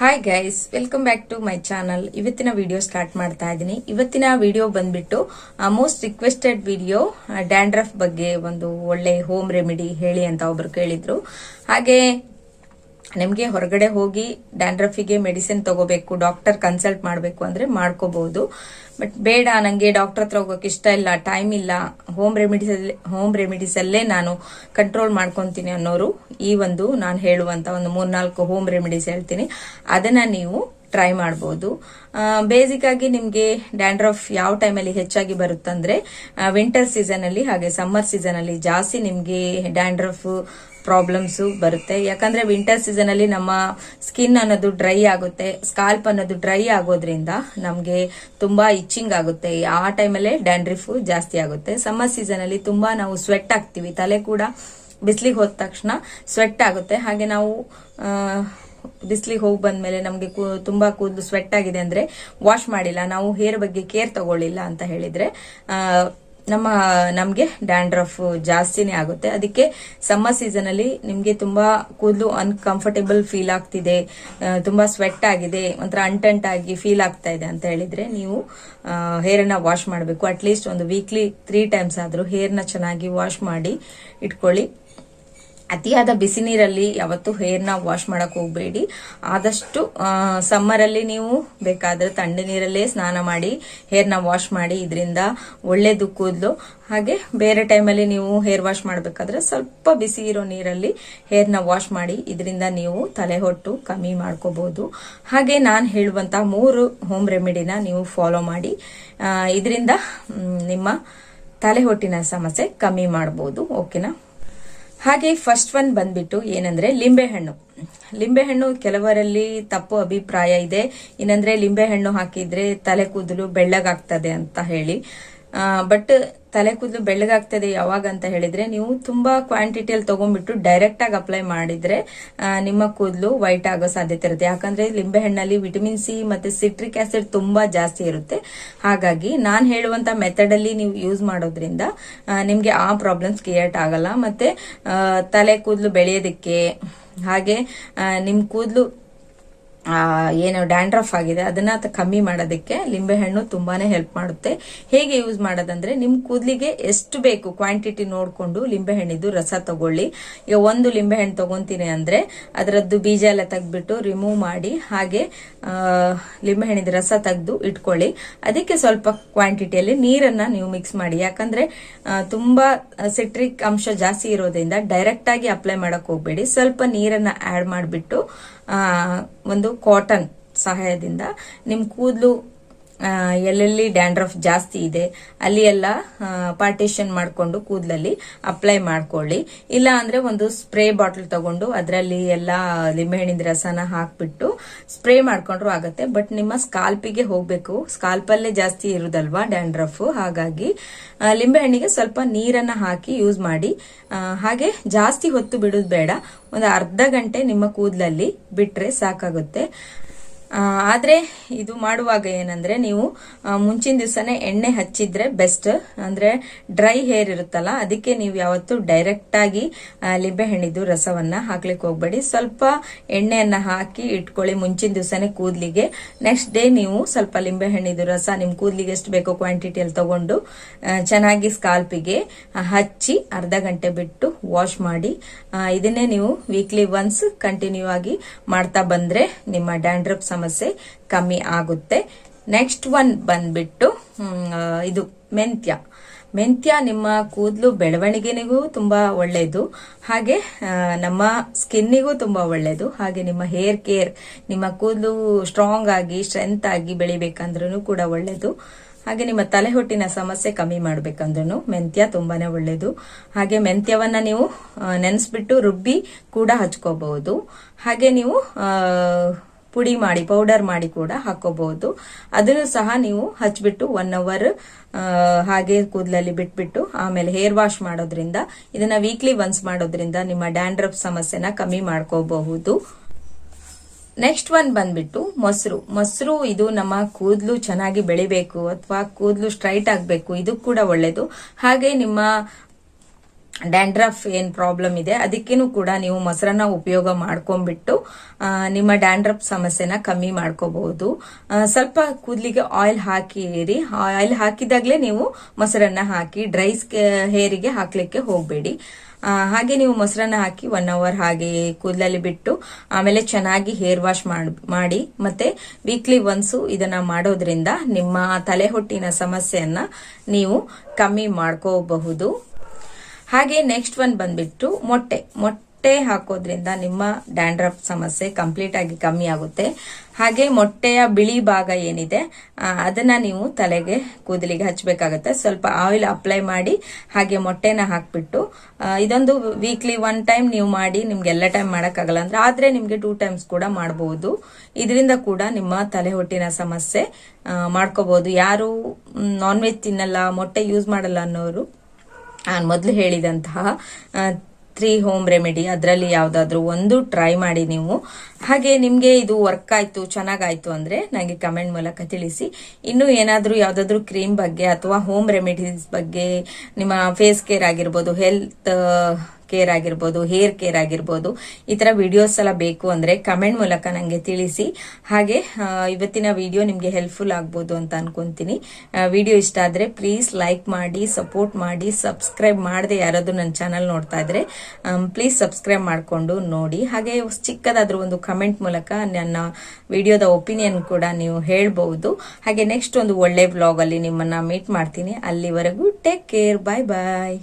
Hi guys welcome back to my channel ಇವತ್ತಿನ video start ಮಾಡ್ತಾ ಇದ್ದೀನಿ ಇವತ್ತಿನ ವಿಡಿಯೋ ಬಂದ್ಬಿಟ್ಟು ಮೋಸ್ಟ್ ರಿಕ್ವೆಸ್ಟೆಡ್ ವಿಡಿಯೋ ಡ್ಯಾಂಡ್ರಫ್ ಬಗ್ಗೆ ಒಂದು ಒಳ್ಳೆ ಹೋಮ್ ರೆಮಿಡಿ ಹೇಳಿ ಅಂತ ಒಬ್ರು ಕೇಳಿದ್ರು. ಹಾಗೆ ನಿಮಗೆ ಹೊರಗಡೆ ಹೋಗಿ ಡ್ಯಾಂಡ್ರಫಿಗೆ ಮೆಡಿಸಿನ್ ತಗೋಬೇಕು, ಡಾಕ್ಟರ್ ಕನ್ಸಲ್ಟ್ ಮಾಡಬೇಕು ಅಂದರೆ ಮಾಡ್ಕೋಬಹುದು. ಬಟ್ ಬೇಡ ನನಗೆ ಡಾಕ್ಟರ್ ಹತ್ರ ಹೋಗೋಕೆ ಇಷ್ಟ ಇಲ್ಲ, ಟೈಮ್ ಇಲ್ಲ, ಹೋಮ್ ರೆಮಿಡೀಸ್ ಹೋಮ್ ರೆಮಿಡೀಸ್ ಅಲ್ಲೇ ನಾನು ಕಂಟ್ರೋಲ್ ಮಾಡ್ಕೊತೀನಿ ಅನ್ನೋರು ಈ ಒಂದು ನಾನು ಹೇಳುವಂತ ಒಂದು ಮೂರ್ನಾಲ್ಕು ಹೋಮ್ ರೆಮಿಡೀಸ್ ಹೇಳ್ತೀನಿ. ಅದನ್ನ ನೀವು ಟ್ರೈ ಮಾಡಬಹುದು ಬೇಸಿಕ್ ಆಗಿ ನಿಮಗೆ ಡ್ಯಾಂಡ್ರಫ್ ಯಾವ ಟೈಮಲ್ಲಿ ಹೆಚ್ಚಾಗಿ ಬರುತ್ತಂದ್ರೆ ವಿಂಟರ್ ಸೀಸನ್ ಅಲ್ಲಿ ಹಾಗೆ ಸಮ್ಮರ್ ಸೀಸನ್ ಅಲ್ಲಿ ಜಾಸ್ತಿ ನಿಮಗೆ ಡ್ಯಾಂಡ್ರಫ್ ಪ್ರಾಬ್ಲಮ್ಸ್ ಬರುತ್ತೆ. ಯಾಕಂದ್ರೆ ವಿಂಟರ್ ಸೀಸನ್ ಅಲ್ಲಿ ನಮ್ಮ ಸ್ಕಿನ್ ಅನ್ನೋದು ಡ್ರೈ ಆಗುತ್ತೆ ಸ್ಕಾಲ್ಪ್ ಅನ್ನೋದು ಡ್ರೈ ಆಗೋದ್ರಿಂದ ನಮಗೆ ತುಂಬಾ ಇಚ್ಚಿಂಗ್ ಆಗುತ್ತೆ. ಆ ಟೈಮಲ್ಲೇ ಡ್ಯಾಂಡ್ರಿಫ್ ಜಾಸ್ತಿ ಆಗುತ್ತೆ. ಸಮ್ಮರ್ ಸೀಸನ್ ಅಲ್ಲಿ ತುಂಬಾ ನಾವು ಸ್ವೆಟ್ ಆಗ್ತೀವಿ ತಲೆ ಕೂಡ ಬಿಸಿಲಿಗೆ ಹೋದ ತಕ್ಷಣ ಸ್ವೆಟ್ ಆಗುತ್ತೆ. ಹಾಗೆ ನಾವು ಬಿಸಿಲಿಗೆ ಹೋಗಿ ಬಂದ್ಮೇಲೆ ನಮಗೆ ತುಂಬಾ ಕೂದಲು ಸ್ವೆಟ್ ಆಗಿದೆ ಅಂದ್ರೆ ವಾಶ್ ಮಾಡಿಲ್ಲ. ನಾವು ಹೇರ್ ಬಗ್ಗೆ ಕೇರ್ ತಗೊಳ್ಳಿಲ್ಲ ಅಂತ ಹೇಳಿದ್ರೆ ನಮ್ಮ, ನಮಗೆ ಡ್ಯಾಂಡ್ರಫ್ ಜಾಸ್ತಿನೇ ಆಗುತ್ತೆ. ಅದಕ್ಕೆ ಸಮ್ಮರ್ ಸೀಸನ್ ಅಲ್ಲಿ ನಿಮಗೆ ತುಂಬಾ ಕೂದಲು ಅನ್ಕಂಫರ್ಟೇಬಲ್ ಫೀಲ್ ಆಗ್ತಿದೆ. ತುಂಬಾ ಸ್ವೆಟ್ ಆಗಿದೆ. ಒಂಥರ ಅಂಟಂಟಾಗಿ ಫೀಲ್ ಆಗ್ತಾ ಇದೆ ಅಂತ ಹೇಳಿದ್ರೆ ನೀವು ಹೇರ್ ಅನ್ನ ವಾಶ್ ಮಾಡಬೇಕು. ಅಟ್ಲೀಸ್ಟ್ ಒಂದು ವೀಕ್ಲಿ ತ್ರೀ ಟೈಮ್ಸ್ ಆದ್ರೂ ಹೇರ್ನ ಚೆನ್ನಾಗಿ ವಾಶ್ ಮಾಡಿ ಇಟ್ಕೊಳ್ಳಿ. ಅತಿಯಾದ ಬಿಸಿ ನೀರಲ್ಲಿ ಯಾವತ್ತೂ ಹೇರ್ನ ವಾಶ್ ಮಾಡಕ್ ಹೋಗಬೇಡಿ. ಆದಷ್ಟು ಸಮ್ಮರ್ ಅಲ್ಲಿ ನೀವು ಬೇಕಾದ್ರೆ ತಣ್ಣೆ ನೀರಲ್ಲೇ ಸ್ನಾನ ಮಾಡಿ ಹೇರ್ನ ವಾಶ್ ಮಾಡಿ ಇದರಿಂದ ಒಳ್ಳೇದು ಕೂದಲು. ಹಾಗೆ ಬೇರೆ ಟೈಮಲ್ಲಿ ನೀವು ಹೇರ್ ವಾಶ್ ಮಾಡಬೇಕಾದ್ರೆ ಸ್ವಲ್ಪ ಬಿಸಿ ಇರೋ ನೀರಲ್ಲಿ ಹೇರ್ನ ವಾಶ್ ಮಾಡಿ ಇದರಿಂದ ನೀವು ತಲೆ ಹೊಟ್ಟು ಕಮ್ಮಿ ಮಾಡ್ಕೋಬಹುದು ಹಾಗೆ ನಾನು ಹೇಳುವಂತ ಮೂರು ಹೋಮ್ ರೆಮಿಡಿನ ನೀವು ಫಾಲೋ ಮಾಡಿ. ಇದರಿಂದ ನಿಮ್ಮ ತಲೆ ಹೊಟ್ಟಿನ ಸಮಸ್ಯೆ ಕಮ್ಮಿ ಮಾಡಬಹುದು ಓಕೆನಾ ಹಾಗೆ ಫಸ್ಟ್ ಒನ್ ಬಂದ್ಬಿಟ್ಟು ಏನಂದ್ರೆ ಲಿಂಬೆಹಣ್ಣು. ಲಿಂಬೆಹಣ್ಣು ಕೆಲವರಲ್ಲಿ ತಪ್ಪು ಅಭಿಪ್ರಾಯ ಇದೆ. ಏನಂದ್ರೆ ಲಿಂಬೆಹಣ್ಣು ಹಾಕಿದ್ರೆ ತಲೆ ಕೂದಲು ಬೆಳ್ಳಗಾಗ್ತದೆ ಅಂತ ಹೇಳಿ. ಬಟ್ ತಲೆ ಕೂದಲು ಬೆಳ್ಳಗಾಗ್ತದೆ ಯಾವಾಗ ಅಂತ ಹೇಳಿದ್ರೆ ನೀವು ತುಂಬಾ ಕ್ವಾಂಟಿಟಿಯಲ್ಲಿ ತಗೊಂಡ್ಬಿಟ್ಟು ಡೈರೆಕ್ಟ್ ಆಗಿ ಅಪ್ಲೈ ಮಾಡಿದ್ರೆ ನಿಮ್ಮ ಕೂದಲು ವೈಟ್ ಆಗೋ ಸಾಧ್ಯತೆ ಇರುತ್ತೆ. ಯಾಕಂದ್ರೆ ಲಿಂಬೆಹಣ್ಣಲ್ಲಿ ವಿಟಮಿನ್ ಸಿ ಮತ್ತೆ ಸಿಟ್ರಿಕ್ ಆಸಿಡ್ ತುಂಬಾ ಜಾಸ್ತಿ ಇರುತ್ತೆ. ಹಾಗಾಗಿ ನಾನು ಹೇಳುವಂತ ಮೆಥಡ್ ಅಲ್ಲಿ ನೀವು ಯೂಸ್ ಮಾಡೋದ್ರಿಂದ ನಿಮ್ಗೆ ಆ ಪ್ರಾಬ್ಲಮ್ಸ್ ಕ್ರಿಯೇಟ್ ಆಗಲ್ಲ. ಮತ್ತೆ ತಲೆ ಕೂದಲು ಬೆಳೆಯೋದಕ್ಕೆ, ಹಾಗೆ ನಿಮ್ ಕೂದಲು ಏನು ಡ್ಯಾಂಡ್ರಫ್ ಆಗಿದೆ, ಅದನ್ನ ಕಮ್ಮಿ ಮಾಡೋದಕ್ಕೆ ಲಿಂಬೆಹಣ್ಣು ತುಂಬಾನೇ ಹೆಲ್ಪ್ ಮಾಡುತ್ತೆ. ಹೇಗೆ ಯೂಸ್ ಮಾಡೋದಂದ್ರೆ ನಿಮ್ ಕೂದಲಿಗೆ ಎಷ್ಟು ಬೇಕು ಕ್ವಾಂಟಿಟಿ ನೋಡಿಕೊಂಡು ಲಿಂಬೆಹಣ್ಣಿದ್ದು ರಸ ತಗೊಳ್ಳಿ. ಈಗ ಒಂದು ಲಿಂಬೆಹಣ್ಣು ತಗೊಂತೀನಿ ಅಂದ್ರೆ ಅದರದ್ದು ಬೀಜ ಎಲ್ಲ ತೆಗೆದ್ಬಿಟ್ಟು ರಿಮೂವ್ ಮಾಡಿ, ಹಾಗೆ ಲಿಂಬೆಹಣ್ಣಿದ ರಸ ತೆಗೆದು ಇಟ್ಕೊಳ್ಳಿ. ಅದಕ್ಕೆ ಸ್ವಲ್ಪ ಕ್ವಾಂಟಿಟಿಯಲ್ಲಿ ನೀರನ್ನ ನೀವು ಮಿಕ್ಸ್ ಮಾಡಿ. ಯಾಕಂದ್ರೆ ತುಂಬಾ ಸಿಟ್ರಿಕ್ ಅಂಶ ಜಾಸ್ತಿ ಇರೋದ್ರಿಂದ ಡೈರೆಕ್ಟ್ ಆಗಿ ಅಪ್ಲೈ ಮಾಡಕ್ ಹೋಗ್ಬೇಡಿ. ಸ್ವಲ್ಪ ನೀರನ್ನ ಆಡ್ ಮಾಡಿಬಿಟ್ಟು ಒಂದು ಕಾಟನ್ ಸಹಾಯದಿಂದ ನಿಮ್ ಕೂದಲು ಎಲ್ಲೆಲ್ಲಿ ಡ್ಯಾಂಡ್ರಫ್ ಜಾಸ್ತಿ ಇದೆ, ಅಲ್ಲಿ ಎಲ್ಲ ಪಾರ್ಟಿಷನ್ ಮಾಡಿಕೊಂಡು ಕೂದಲಲ್ಲಿ ಅಪ್ಲೈ ಮಾಡ್ಕೊಳ್ಳಿ. ಇಲ್ಲ ಅಂದ್ರೆ ಒಂದು ಸ್ಪ್ರೇ ಬಾಟಲ್ ತಗೊಂಡು ಅದರಲ್ಲಿ ಎಲ್ಲ ಲಿಂಬೆಹಣ್ಣಿನ ರಸನ ಹಾಕ್ಬಿಟ್ಟು ಸ್ಪ್ರೇ ಮಾಡ್ಕೊಂಡ್ರು ಆಗುತ್ತೆ. ಬಟ್ ನಿಮ್ಮ ಸ್ಕಾಲ್ಪಿಗೆ ಹೋಗ್ಬೇಕು. ಸ್ಕಾಲ್ಪಲ್ಲೇ ಜಾಸ್ತಿ ಇರುದಲ್ವಾ ಡ್ಯಾಂಡ್ರಫ್? ಹಾಗಾಗಿ ಲಿಂಬೆಹಣ್ಣಿಗೆ ಸ್ವಲ್ಪ ನೀರನ್ನ ಹಾಕಿ ಯೂಸ್ ಮಾಡಿ. ಹಾಗೆ ಜಾಸ್ತಿ ಹೊತ್ತು ಬಿಡೋದು ಬೇಡ. ಒಂದು ಅರ್ಧ ಗಂಟೆ ನಿಮ್ಮ ಕೂದಲಲ್ಲಿ ಬಿಟ್ರೆ ಸಾಕಾಗುತ್ತೆ. ಆದ್ರೆ ಇದು ಮಾಡುವಾಗ ಏನಂದರೆ ನೀವು ಮುಂಚಿನ ದಿವಸನೇ ಎಣ್ಣೆ ಹಚ್ಚಿದ್ರೆ ಬೆಸ್ಟ್ ಅಂದರೆ ಡ್ರೈ ಹೇರ್ ಇರುತ್ತಲ್ಲ, ಅದಕ್ಕೆ ನೀವು ಯಾವತ್ತು ಡೈರೆಕ್ಟಾಗಿ ಲಿಂಬೆಹಣ್ಣಿದು ರಸವನ್ನ ಹಾಕ್ಲಿಕ್ಕೆ ಹೋಗ್ಬೇಡಿ. ಸ್ವಲ್ಪ ಎಣ್ಣೆಯನ್ನು ಹಾಕಿ ಇಟ್ಕೊಳ್ಳಿ ಮುಂಚಿನ ದಿವಸನೇ ಕೂದಲಿಗೆ. ನೆಕ್ಸ್ಟ್ ಡೇ ನೀವು ಸ್ವಲ್ಪ ಲಿಂಬೆಹಣ್ಣಿದು ರಸ ನಿಮ್ಮ ಕೂದಲಿಗೆ ಎಷ್ಟು ಬೇಕೋ ಕ್ವಾಂಟಿಟಿಯಲ್ಲಿ ತಗೊಂಡು ಚೆನ್ನಾಗಿ ಸ್ಕಾಲ್ಪಿಗೆ ಹಚ್ಚಿ ಅರ್ಧ ಗಂಟೆ ಬಿಟ್ಟು ವಾಶ್ ಮಾಡಿ ಇದನ್ನೇ ನೀವು ವೀಕ್ಲಿ ಒನ್ಸ್ ಕಂಟಿನ್ಯೂ ಆಗಿ ಮಾಡ್ತಾ ಬಂದರೆ ನಿಮ್ಮ ಡ್ಯಾಂಡ್ರಫ್ ಸಮಸ್ಯೆ ಕಮ್ಮಿ ಆಗುತ್ತೆ. ನೆಕ್ಸ್ಟ್ ಒನ್ ಬಂದ್ಬಿಟ್ಟು ಇದು ಮೆಂತ್ಯ. ಮೆಂತ್ಯ ನಿಮ್ಮ ಕೂದಲು ಬೆಳವಣಿಗೆನಿಗೂ ತುಂಬಾ ಒಳ್ಳೆಯದು ಹಾಗೆ ನಮ್ಮ ಸ್ಕಿನ್ನಿಗೂ ತುಂಬಾ ಒಳ್ಳೆಯದು ಹಾಗೆ ನಿಮ್ಮ ಹೇರ್ ಕೇರ್ ನಿಮ್ಮ ಕೂದಲು ಸ್ಟ್ರಾಂಗ್ ಆಗಿ ಸ್ಟ್ರೆಂತ್ ಆಗಿ ಬೆಳಿಬೇಕಂದ್ರೂ ಕೂಡ ಒಳ್ಳೆಯದು ಹಾಗೆ ನಿಮ್ಮ ತಲೆ ಹೊಟ್ಟಿನ ಸಮಸ್ಯೆ ಕಮ್ಮಿ ಮಾಡ್ಬೇಕಂದ್ರೂ ಮೆಂತ್ಯ ತುಂಬಾನೇ ಒಳ್ಳೇದು. ಹಾಗೆ ಮೆಂತ್ಯವನ್ನ ನೀವು ನೆನೆಸ್ಬಿಟ್ಟು ರುಬ್ಬಿ ಕೂಡ ಹಚ್ಕೋಬಹುದು. ಹಾಗೆ ನೀವು ಪುಡಿ ಮಾಡಿ ಪೌಡರ್ ಮಾಡಿ ಕೂಡ ಹಾಕೋಬಹುದು. ಅದನ್ನು ಸಹ ನೀವು ಹಚ್ಚಿಬಿಟ್ಟು ಒನ್ ಅವರ್ ಹಾಗೆ ಕೂದಲಲ್ಲಿ ಬಿಟ್ಬಿಟ್ಟು ಆಮೇಲೆ ಹೇರ್ ವಾಶ್ ಮಾಡೋದ್ರಿಂದ, ಇದನ್ನ ವೀಕ್ಲಿ ಒನ್ಸ್ ಮಾಡೋದ್ರಿಂದ ನಿಮ್ಮ ಡ್ಯಾಂಡ್ರಫ್ ಸಮಸ್ಯೆನ ಕಮ್ಮಿ ಮಾಡ್ಕೋಬಹುದು. ನೆಕ್ಸ್ಟ್ ಒನ್ ಬಂದ್ಬಿಟ್ಟು ಮೊಸರು. ಮೊಸರು ಇದು ನಮ್ಮ ಕೂದಲು ಚೆನ್ನಾಗಿ ಬೆಳಿಬೇಕು ಅಥವಾ ಕೂದಲು ಸ್ಟ್ರೈಟ್ ಆಗಬೇಕು. ಇದು ಕೂಡ ಒಳ್ಳೇದು. ಹಾಗೆ ನಿಮ್ಮ ಡ್ಯಾಂಡ್ರಫ್ ಏನ್ ಪ್ರಾಬ್ಲಮ್ ಇದೆ ಅದಕ್ಕೇನು ಕೂಡ ನೀವು ಮೊಸರನ್ನ ಉಪಯೋಗ ಮಾಡ್ಕೊಂಡ್ಬಿಟ್ಟು ನಿಮ್ಮ ಡ್ಯಾಂಡ್ರಫ್ ಸಮಸ್ಯೆನ ಕಮ್ಮಿ ಮಾಡ್ಕೋಬಹುದು ಸ್ವಲ್ಪ ಕೂದಲಿಗೆ ಆಯಿಲ್ ಹಾಕಿರಿ. ಆಯಿಲ್ ಹಾಕಿದಾಗ್ಲೇ ನೀವು ಮೊಸರನ್ನ ಹಾಕಿ ಡ್ರೈ ಹೇರಿಗೆ ಹಾಕ್ಲಿಕ್ಕೆ ಹೋಗಬೇಡಿ. ಹಾಗೆ ನೀವು ಮೊಸರನ್ನ ಹಾಕಿ ಒನ್ ಅವರ್ ಹಾಗೆ ಕೂದಲಲ್ಲಿ ಬಿಟ್ಟು, ಆಮೇಲೆ ಚೆನ್ನಾಗಿ ಹೇರ್ ವಾಶ್ ಮಾಡಿ ಮತ್ತೆ ವೀಕ್ಲಿ ಒನ್ಸು ಇದನ್ನ ಮಾಡೋದ್ರಿಂದ ನಿಮ್ಮ ತಲೆ ಹೊಟ್ಟಿನ ಸಮಸ್ಯೆಯನ್ನ ನೀವು ಕಮ್ಮಿ ಮಾಡ್ಕೋಬಹುದು. ಹಾಗೆ ನೆಕ್ಸ್ಟ್ ಒನ್ ಬಂದ್ಬಿಟ್ಟು ಮೊಟ್ಟೆ. ಮೊಟ್ಟೆ ಹಾಕೋದ್ರಿಂದ ನಿಮ್ಮ ಡ್ಯಾಂಡ್ರಫ್ ಸಮಸ್ಯೆ ಕಂಪ್ಲೀಟ್ ಆಗಿ ಕಮ್ಮಿ ಆಗುತ್ತೆ. ಹಾಗೆ ಮೊಟ್ಟೆಯ ಬಿಳಿ ಭಾಗ ಏನಿದೆ ಅದನ್ನ ನೀವು ತಲೆಗೆ ಕೂದಲಿಗೆ ಹಚ್ಚಬೇಕಾಗತ್ತೆ ಸ್ವಲ್ಪ ಆಯಿಲ್ ಅಪ್ಲೈ ಮಾಡಿ ಹಾಗೆ ಮೊಟ್ಟೆನ ಹಾಕ್ಬಿಟ್ಟು ಇದೊಂದು ವೀಕ್ಲಿ ಒನ್ ಟೈಮ್ ನೀವು ಮಾಡಿ ನಿಮ್ಗೆ ಎಲ್ಲ ಟೈಮ್ ಮಾಡೋಕ್ಕಾಗಲ್ಲ ಅಂದ್ರೆ ಆದ್ರೆ ನಿಮ್ಗೆ ಟೂ ಟೈಮ್ಸ್ ಕೂಡ ಮಾಡಬಹುದು ಇದರಿಂದ ಕೂಡ ನಿಮ್ಮ ತಲೆ ಹೊಟ್ಟಿನ ಸಮಸ್ಯೆ ಮಾಡ್ಕೋಬಹುದು ಯಾರು ನಾನ್ ವೆಜ್ ತಿನ್ನಲ್ಲ, ಮೊಟ್ಟೆ ಯೂಸ್ ಮಾಡಲ್ಲ ಅನ್ನೋರು ನಾನು ಮೊದಲು ಹೇಳಿದಂತಹ ತ್ರೀ ಹೋಮ್ ರೆಮಿಡಿ ಅದರಲ್ಲಿ ಯಾವುದಾದ್ರೂ ಒಂದು ಟ್ರೈ ಮಾಡಿ ನೀವು. ಹಾಗೆ ನಿಮಗೆ ಇದು ವರ್ಕ್ ಆಯಿತು, ಚೆನ್ನಾಗಾಯಿತು ಅಂದರೆ ನನಗೆ ಕಮೆಂಟ್ ಮೂಲಕ ತಿಳಿಸಿ. ಇನ್ನೂ ಏನಾದರೂ ಯಾವುದಾದ್ರೂ ಕ್ರೀಮ್ ಬಗ್ಗೆ ಅಥವಾ ಹೋಮ್ ರೆಮಿಡೀಸ್ ಬಗ್ಗೆ ನಿಮ್ಮ ಫೇಸ್ ಕೇರ್ ಆಗಿರ್ಬೋದು ಹೆಲ್ತ್ ಕೇರ್ ಆಗಿರ್ಬೋದು ಹೇರ್ ಕೇರ್ ಆಗಿರ್ಬೋದು, ಈ ತರ ವಿಡಿಯೋಸ್ ಎಲ್ಲ ಬೇಕು ಅಂದ್ರೆ ಕಮೆಂಟ್ ಮೂಲಕ ನನಗೆ ತಿಳಿಸಿ. ಹಾಗೆ ಇವತ್ತಿನ ವಿಡಿಯೋ ನಿಮಗೆ ಹೆಲ್ಪ್ಫುಲ್ ಆಗ್ಬೋದು ಅಂತ ಅನ್ಕೊಂತೀನಿ. ವಿಡಿಯೋ ಇಷ್ಟ ಆದ್ರೆ ಪ್ಲೀಸ್ ಲೈಕ್ ಮಾಡಿ ಸಪೋರ್ಟ್ ಮಾಡಿ ಸಬ್ಸ್ಕ್ರೈಬ್ ಮಾಡದೆ ಯಾರಾದ್ರೂ ನನ್ನ ಚಾನಲ್ ನೋಡ್ತಾ ಇದ್ರೆ ಪ್ಲೀಸ್ ಸಬ್ಸ್ಕ್ರೈಬ್ ಮಾಡಿಕೊಂಡು ನೋಡಿ. ಹಾಗೆ ಚಿಕ್ಕದಾದ್ರೂ ಒಂದು ಕಮೆಂಟ್ ಮೂಲಕ ನನ್ನ ವಿಡಿಯೋದ ಒಪಿನಿಯನ್ ಕೂಡ ನೀವು ಹೇಳ್ಬಹುದು ಹಾಗೆ ನೆಕ್ಸ್ಟ್ ಒಂದು ಒಳ್ಳೆ ಬ್ಲಾಗ್ ಅಲ್ಲಿ ನಿಮ್ಮನ್ನ ಮೀಟ್ ಮಾಡ್ತೀನಿ. ಅಲ್ಲಿವರೆಗೂ ಟೇಕ್ ಕೇರ್ ಬಾಯ್ ಬಾಯ್